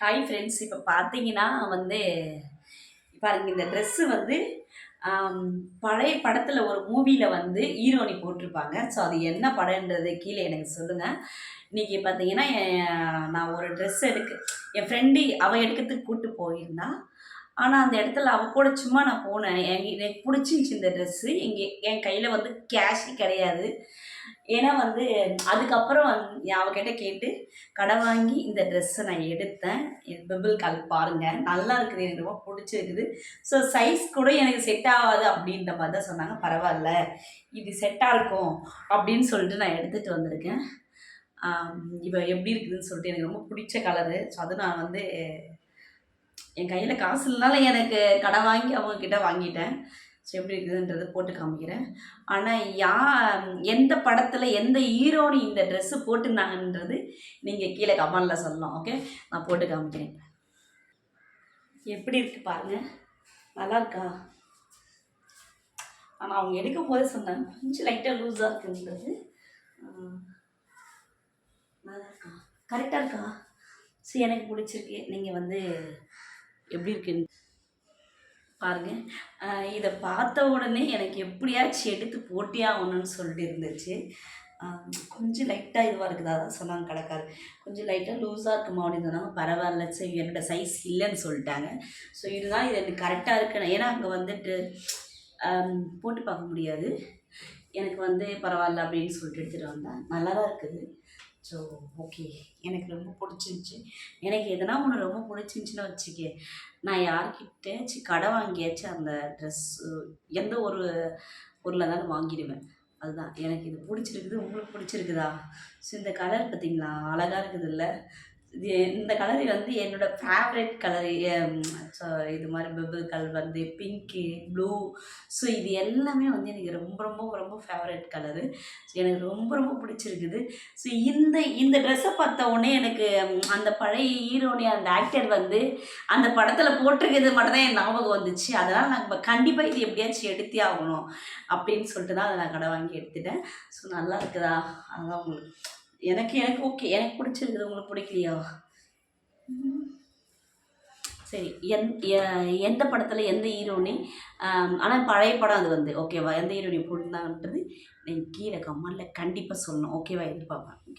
Hi friends இப்போ பார்த்தீங்கன்னா வந்து பாருங்க இந்த ட்ரெஸ்ஸு வந்து பழைய படத்தில் ஒரு மூவியில் வந்து ஹீரோனி போட்டிருப்பாங்க. ஸோ அது என்ன படம்ன்றது கீழே எனக்கு சொல்லுங்கள் இன்றைக்கி பார்த்தீங்கன்னா என் நான் ஒரு ட்ரெஸ் எடுக்க என் ஃப்ரெண்டு அவள் எடுக்கிறதுக்கு கூப்பிட்டு போயிருந்தா. ஆனால் அந்த இடத்துல அவ கூட சும்மா நான் போனேன். என் எனக்கு பிடிச்சிருந்துச்சி இந்த ட்ரெஸ்ஸு இங்கே என் கையில் வந்து கேஷ் கிடையாது. ஏன்னா வந்து அதுக்கப்புறம் அவகிட்ட கேட்டு கடை வாங்கி இந்த ட்ரெஸ்ஸை நான் எடுத்தேன். பிபிள் கல் பாருங்கள் நல்லா இருக்குது. எனக்கு ரொம்ப பிடிச்சிருக்குது. ஸோ சைஸ் கூட எனக்கு செட் ஆகாது. அப்படின்ற மாதிரி தான் சொன்னாங்க. பரவாயில்ல. இது செட்டாக இருக்கும். அப்படின்னு சொல்லிட்டு நான் எடுத்துகிட்டு வந்திருக்கேன். இப்போ எப்படி இருக்குதுன்னு சொல்லிட்டு எனக்கு ரொம்ப பிடிச்ச கலரு ஸோ அது நான் வந்து என் கையில் காசு இல்லைனாலும் எனக்கு கடை வாங்கி அவங்க கிட்ட வாங்கிட்டேன். ஸோ எப்படி இருக்குதுன்றதை போட்டு காமிக்கிறேன். ஆனால் யா எந்த படத்தில் எந்த ஹீரோனு இந்த ட்ரெஸ்ஸு போட்டிருந்தாங்கன்றது நீங்கள் கீழே கமெண்டில் சொல்லலாம் ஓகே நான் போட்டு காமிக்கிறேன். எப்படி இருக்கு பாருங்க. நல்லா இருக்கா? ஆனால் அவங்க எடுக்கும் போதே சொன்னாங்க கொஞ்சம் லைட்டாக லூஸாக இருக்குன்றது. நல்லா இருக்கா? கரெக்டாக இருக்கா? சரி எனக்கு பிடிச்சிருக்கு. நீங்கள் வந்து எப்படி இருக்குன்னு பாருங்க. இதை பார்த்த உடனே எனக்கு எப்படியாச்சும் எடுத்து போட்டியாகணும்னு சொல்லிட்டு இருந்துச்சு. கொஞ்சம் லைட்டாக இதுவாக இருக்குது. அதான் சொன்னாங்க கடைக்காரர். கொஞ்சம் லைட்டாக லூஸாக இருக்குமா அப்படின்னு சொன்னாங்க. பரவாயில்ல சரி என்னோட சைஸ் இல்லைன்னு சொல்லிட்டாங்க. ஸோ இதுதான் இது எனக்கு கரெக்டாக இருக்குன்னு ஏன்னா அங்கே வந்துட்டு போட்டு பார்க்க முடியாது. எனக்கு வந்து பரவாயில்ல அப்படின்னு சொல்லிட்டு எடுத்துகிட்டு வந்தேன். நல்லா தான் இருக்குது. ஸோ ஓகே எனக்கு ரொம்ப பிடிச்சிருந்துச்சி எனக்கு எதனா ஒன்று ரொம்ப பிடிச்சிருந்துச்சின்னு வச்சுக்க நான் யார்கிட்டயாச்சும் கடை வாங்கியாச்சும் அந்த ட்ரெஸ்ஸு எந்த ஒரு பொருளை இருந்தாலும் வாங்கிடுவேன். அதுதான். எனக்கு இது பிடிச்சிருக்குது உங்களுக்கு பிடிச்சிருக்குதா? ஸோ இந்த கலர் பார்த்தீங்களா? அழகாக இருக்குது இல்லை இந்த கலர் வந்து என்னோட ஃபேவரட் கலர். ஸோ இது மாதிரி பெபிள் கலர் வந்து பிங்க்கு ப்ளூ ஸோ இது எல்லாமே வந்து எனக்கு ரொம்ப ரொம்ப ரொம்ப ஃபேவரட் கலரு. ஸோ எனக்கு ரொம்ப ரொம்ப பிடிச்சிருக்குது. ஸோ இந்த இந்த ட்ரெஸ்ஸை பார்த்த உடனே எனக்கு அந்த பழைய ஹீரோனி அந்த ஆக்டர் வந்து அந்த படத்தில் போட்டிருக்கிறது மட்டும் தான் என் ஞாபகம் வந்துச்சு. அதனால் நம்ம கண்டிப்பாக இது எப்படியாச்சும் எடுத்தே ஆகணும் அப்படின்னு சொல்லிட்டு தான் அதை நான் கடை வாங்கி எடுத்துட்டேன். ஸோ நல்லா இருக்குதா? அதுதான் உங்களுக்கு எனக்கு எனக்கு ஓகே எனக்கு பிடிச்சிருக்குது. உங்களுக்கு பிடிக்கலையா? சரி. எந் எ- எந்த படத்தில் எந்த ஹீரோனி ஆனால் பழைய படம் அது வந்து. ஓகேவா எந்த ஹீரோனி போட்டிருந்தாங்கன்றது நீங்கள் கீழே கமெண்டில் கண்டிப்பாக சொல்லணும். ஓகேவா எதிர்பார்ப்பேன்.